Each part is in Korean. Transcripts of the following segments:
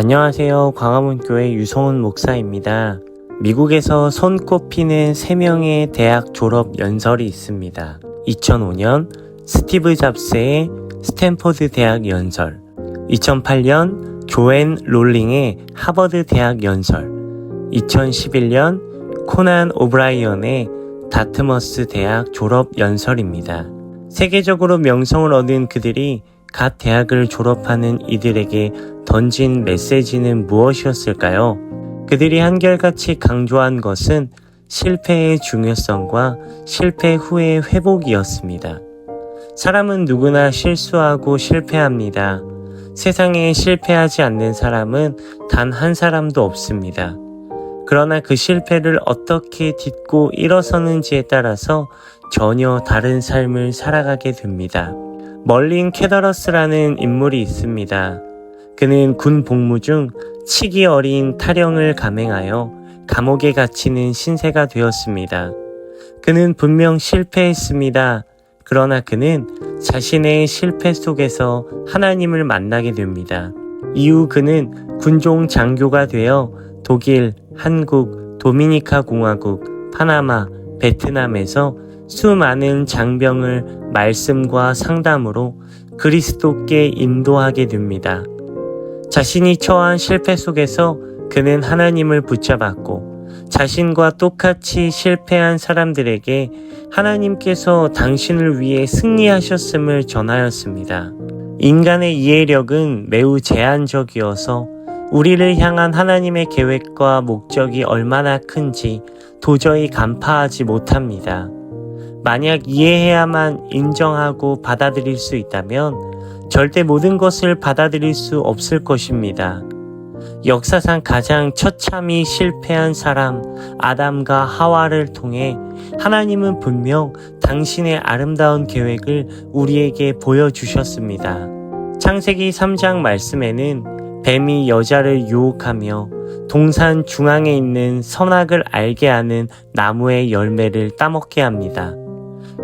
안녕하세요. 광화문 교회 유성훈 목사입니다. 미국에서 손꼽히는 3명의 대학 졸업 연설이 있습니다. 2005년 스티브 잡스의 스탠포드 대학 연설, 2008년 조앤 롤링의 하버드 대학 연설, 2011년 코난 오브라이언의 다트머스 대학 졸업 연설입니다. 세계적으로 명성을 얻은 그들이 각 대학을 졸업하는 이들에게 던진 메시지는 무엇이었을까요? 그들이 한결같이 강조한 것은 실패의 중요성과 실패 후의 회복이었습니다. 사람은 누구나 실수하고 실패합니다. 세상에 실패하지 않는 사람은 단 한 사람도 없습니다. 그러나 그 실패를 어떻게 딛고 일어서는지에 따라서 전혀 다른 삶을 살아가게 됩니다. 멀린 캐더러스라는 인물이 있습니다. 그는 군 복무 중 치기 어린 타령을 감행하여 감옥에 갇히는 신세가 되었습니다. 그는 분명 실패했습니다. 그러나 그는 자신의 실패 속에서 하나님을 만나게 됩니다. 이후 그는 군종 장교가 되어 독일, 한국, 도미니카 공화국, 파나마, 베트남에서 수많은 장병을 말씀과 상담으로 그리스도께 인도하게 됩니다. 자신이 처한 실패 속에서 그는 하나님을 붙잡았고 자신과 똑같이 실패한 사람들에게 하나님께서 당신을 위해 승리하셨음을 전하였습니다. 인간의 이해력은 매우 제한적이어서 우리를 향한 하나님의 계획과 목적이 얼마나 큰지 도저히 간파하지 못합니다. 만약 이해해야만 인정하고 받아들일 수 있다면 절대 모든 것을 받아들일 수 없을 것입니다. 역사상 가장 처참히 실패한 사람 아담과 하와를 통해 하나님은 분명 당신의 아름다운 계획을 우리에게 보여주셨습니다. 창세기 3장 말씀에는 뱀이 여자를 유혹하며 동산 중앙에 있는 선악을 알게 하는 나무의 열매를 따먹게 합니다.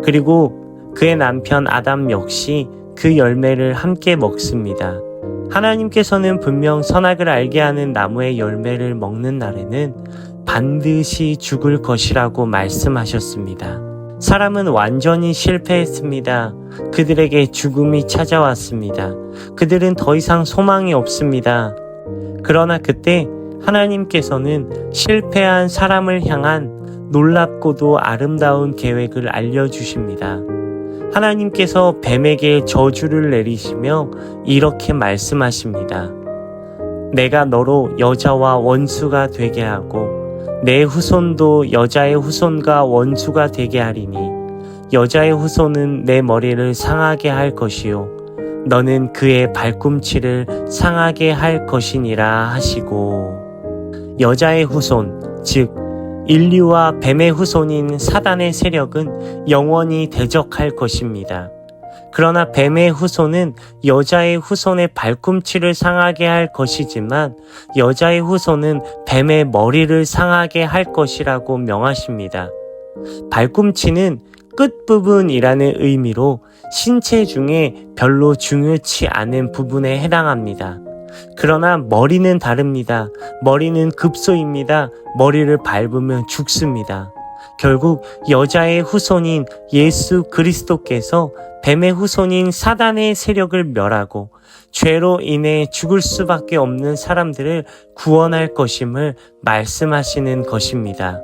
그리고 그의 남편 아담 역시 그 열매를 함께 먹습니다. 하나님께서는 분명 선악을 알게 하는 나무의 열매를 먹는 날에는 반드시 죽을 것이라고 말씀하셨습니다. 사람은 완전히 실패했습니다. 그들에게 죽음이 찾아왔습니다. 그들은 더 이상 소망이 없습니다. 그러나 그때 하나님께서는 실패한 사람을 향한 놀랍고도 아름다운 계획을 알려주십니다. 하나님께서 뱀에게 저주를 내리시며 이렇게 말씀하십니다. 내가 너로 여자와 원수가 되게 하고 내 후손도 여자의 후손과 원수가 되게 하리니 여자의 후손은 내 머리를 상하게 할 것이요 너는 그의 발꿈치를 상하게 할 것이니라 하시고 여자의 후손 즉 인류와 뱀의 후손인 사단의 세력은 영원히 대적할 것입니다. 그러나 뱀의 후손은 여자의 후손의 발꿈치를 상하게 할 것이지만 여자의 후손은 뱀의 머리를 상하게 할 것이라고 명하십니다. 발꿈치는 끝부분이라는 의미로 신체 중에 별로 중요치 않은 부분에 해당합니다. 그러나 머리는 다릅니다. 머리는 급소입니다. 머리를 밟으면 죽습니다. 결국 여자의 후손인 예수 그리스도께서 뱀의 후손인 사단의 세력을 멸하고 죄로 인해 죽을 수밖에 없는 사람들을 구원할 것임을 말씀하시는 것입니다.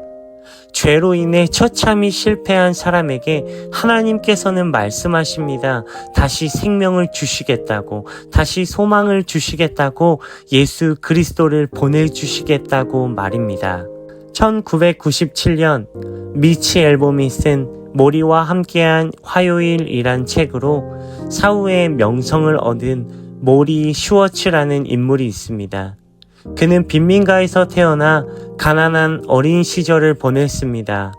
죄로 인해 처참히 실패한 사람에게 하나님께서는 말씀하십니다. 다시 생명을 주시겠다고, 다시 소망을 주시겠다고, 예수 그리스도를 보내주시겠다고 말입니다. 1997년 미치 앨범이 쓴 모리와 함께한 화요일이란 책으로 사후에 명성을 얻은 모리 슈워츠라는 인물이 있습니다. 그는 빈민가에서 태어나 가난한 어린 시절을 보냈습니다.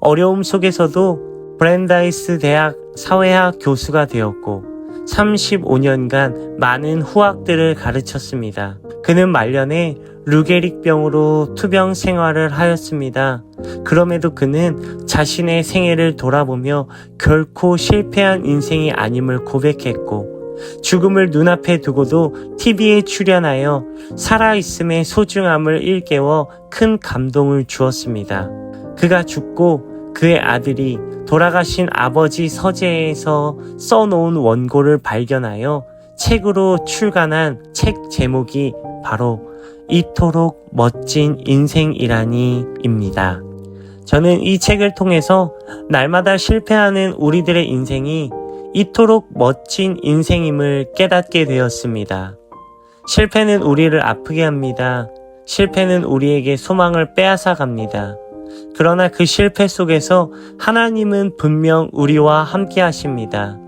어려움 속에서도 브랜다이스 대학 사회학 교수가 되었고 35년간 많은 후학들을 가르쳤습니다. 그는 말년에 루게릭병으로 투병 생활을 하였습니다. 그럼에도 그는 자신의 생애를 돌아보며 결코 실패한 인생이 아님을 고백했고 죽음을 눈앞에 두고도 TV에 출연하여 살아있음의 소중함을 일깨워 큰 감동을 주었습니다. 그가 죽고 그의 아들이 돌아가신 아버지 서재에서 써놓은 원고를 발견하여 책으로 출간한 책 제목이 바로 이토록 멋진 인생이라니입니다. 저는 이 책을 통해서 날마다 실패하는 우리들의 인생이 이토록 멋진 인생임을 깨닫게 되었습니다. 실패는 우리를 아프게 합니다. 실패는 우리에게 소망을 빼앗아 갑니다. 그러나 그 실패 속에서 하나님은 분명 우리와 함께 하십니다.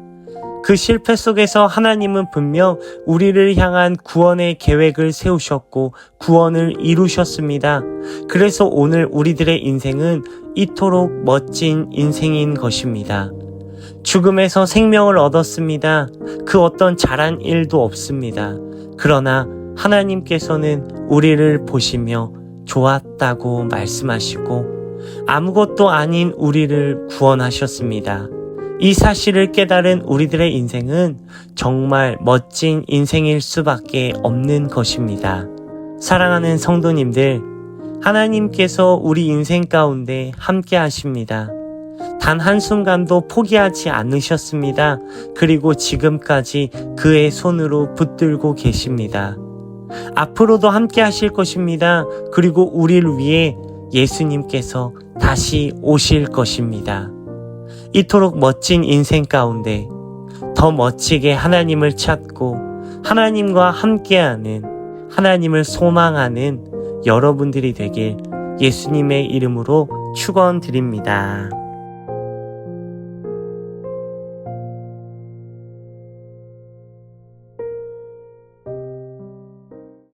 그 실패 속에서 하나님은 분명 우리를 향한 구원의 계획을 세우셨고 구원을 이루셨습니다. 그래서 오늘 우리들의 인생은 이토록 멋진 인생인 것입니다. 죽음에서 생명을 얻었습니다. 그 어떤 잘한 일도 없습니다. 그러나 하나님께서는 우리를 보시며 좋았다고 말씀하시고 아무것도 아닌 우리를 구원하셨습니다. 이 사실을 깨달은 우리들의 인생은 정말 멋진 인생일 수밖에 없는 것입니다. 사랑하는 성도님들, 하나님께서 우리 인생 가운데 함께 하십니다. 단 한순간도 포기하지 않으셨습니다. 그리고 지금까지 그의 손으로 붙들고 계십니다. 앞으로도 함께 하실 것입니다. 그리고 우리를 위해 예수님께서 다시 오실 것입니다. 이토록 멋진 인생 가운데 더 멋지게 하나님을 찾고 하나님과 함께하는 하나님을 소망하는 여러분들이 되길 예수님의 이름으로 축원드립니다.